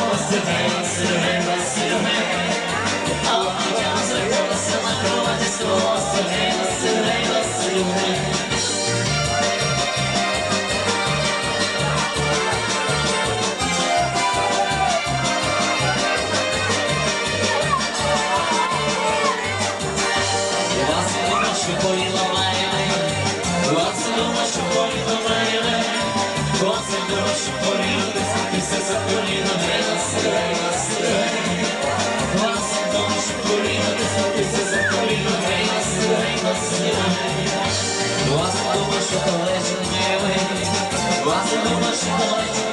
promise to dance машина, машина, машина, машина, машина,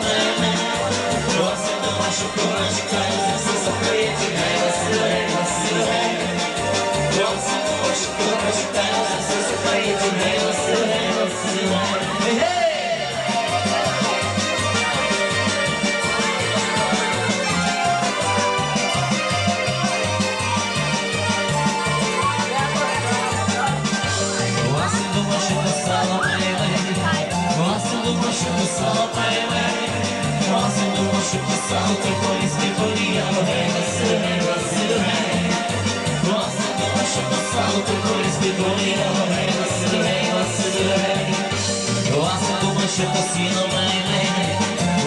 посіно мене,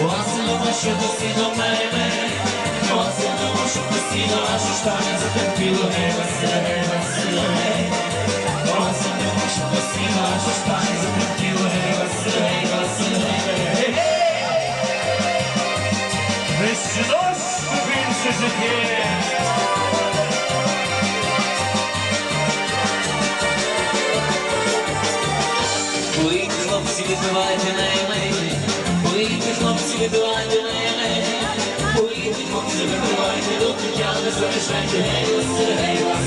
осіно вашу посіно мене, осіно вашу посіно, вашу штаня затерпіло. Невеселе, невеселе, осіно вашу посіно, вашу штаня затерпіло. Невеселе, невеселе. Весь наш більше життя. хлопці, відбивайте найменше, Поїдьте, хлопці, відбивайте найменше, Поїдьте, хлопці, відбивайте, доки я не залишайте, не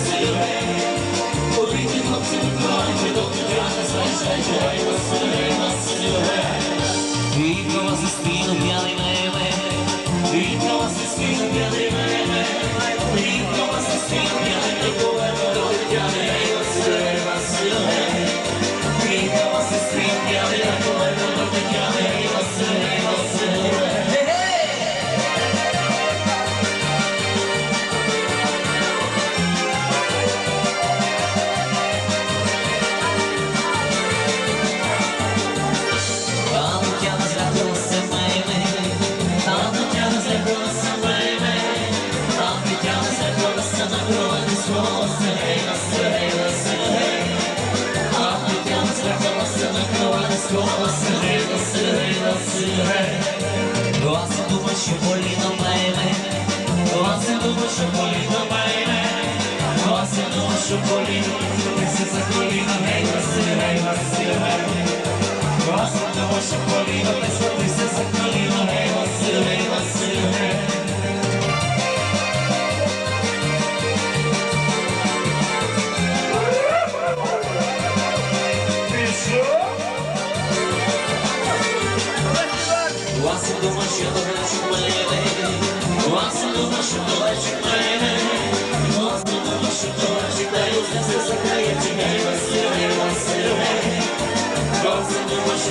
що поліно байме, осину, що поліно байме, осину, що поліно, неси за коліно, гей, Василь, гей, Василь, гей, осину, що поліно,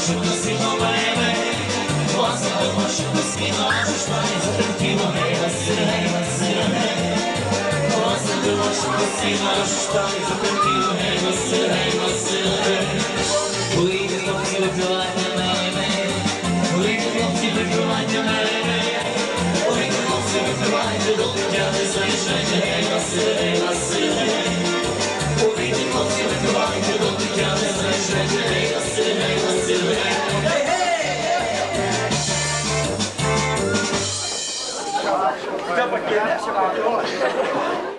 хочу до світло мене, Господи, хочу до світло, можеш мати затримки вогнева, сирена, сирена. Господи, хочу до світло, можеш мати затримки вогнева, сирена, сирена. Вийди, хлопці, випивай на мене, Вийди, хлопці, випивай на мене, Вийди, хлопці, випивай, ти до путя не заїжджай, не гей, на сирена. 丢了丢了。